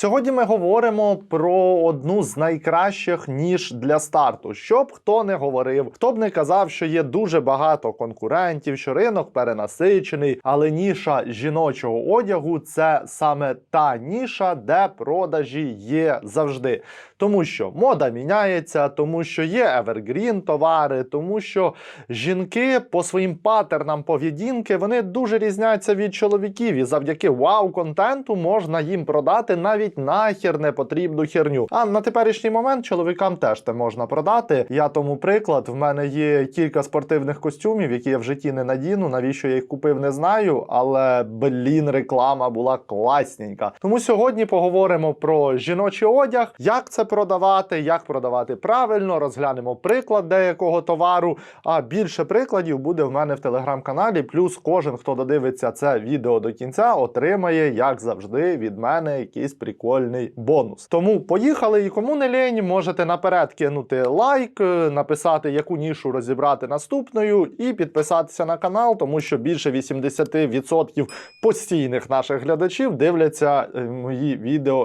Сьогодні ми говоримо про одну з найкращих ніж для старту. Що б хто не говорив, хто б не казав, що є дуже багато конкурентів, що ринок перенасичений, але ніша жіночого одягу це саме та ніша, де продажі є завжди. Тому що мода міняється, тому що є евергрін товари, тому що жінки по своїм патернам поведінки вони дуже різняться від чоловіків, і завдяки вау-контенту можна їм продати навіть нахер не потрібну херню. А на теперішній момент чоловікам теж те можна продати. Я тому приклад. В мене є кілька спортивних костюмів, які я в житті не надіну. Навіщо я їх купив, не знаю. Але блін, реклама була класненька. Тому сьогодні поговоримо про жіночий одяг, як це продавати, як продавати правильно. Розглянемо приклад деякого товару. А більше прикладів буде в мене в телеграм-каналі. Плюс кожен, хто додивиться це відео до кінця, отримає, як завжди, від мене якісь якийсь прикольний бонус. Тому поїхали. І кому не лінь, можете наперед кинути лайк, е, написати, яку нішу розібрати наступною, і підписатися на канал, тому що більше 80% постійних наших глядачів дивляться е, мої відео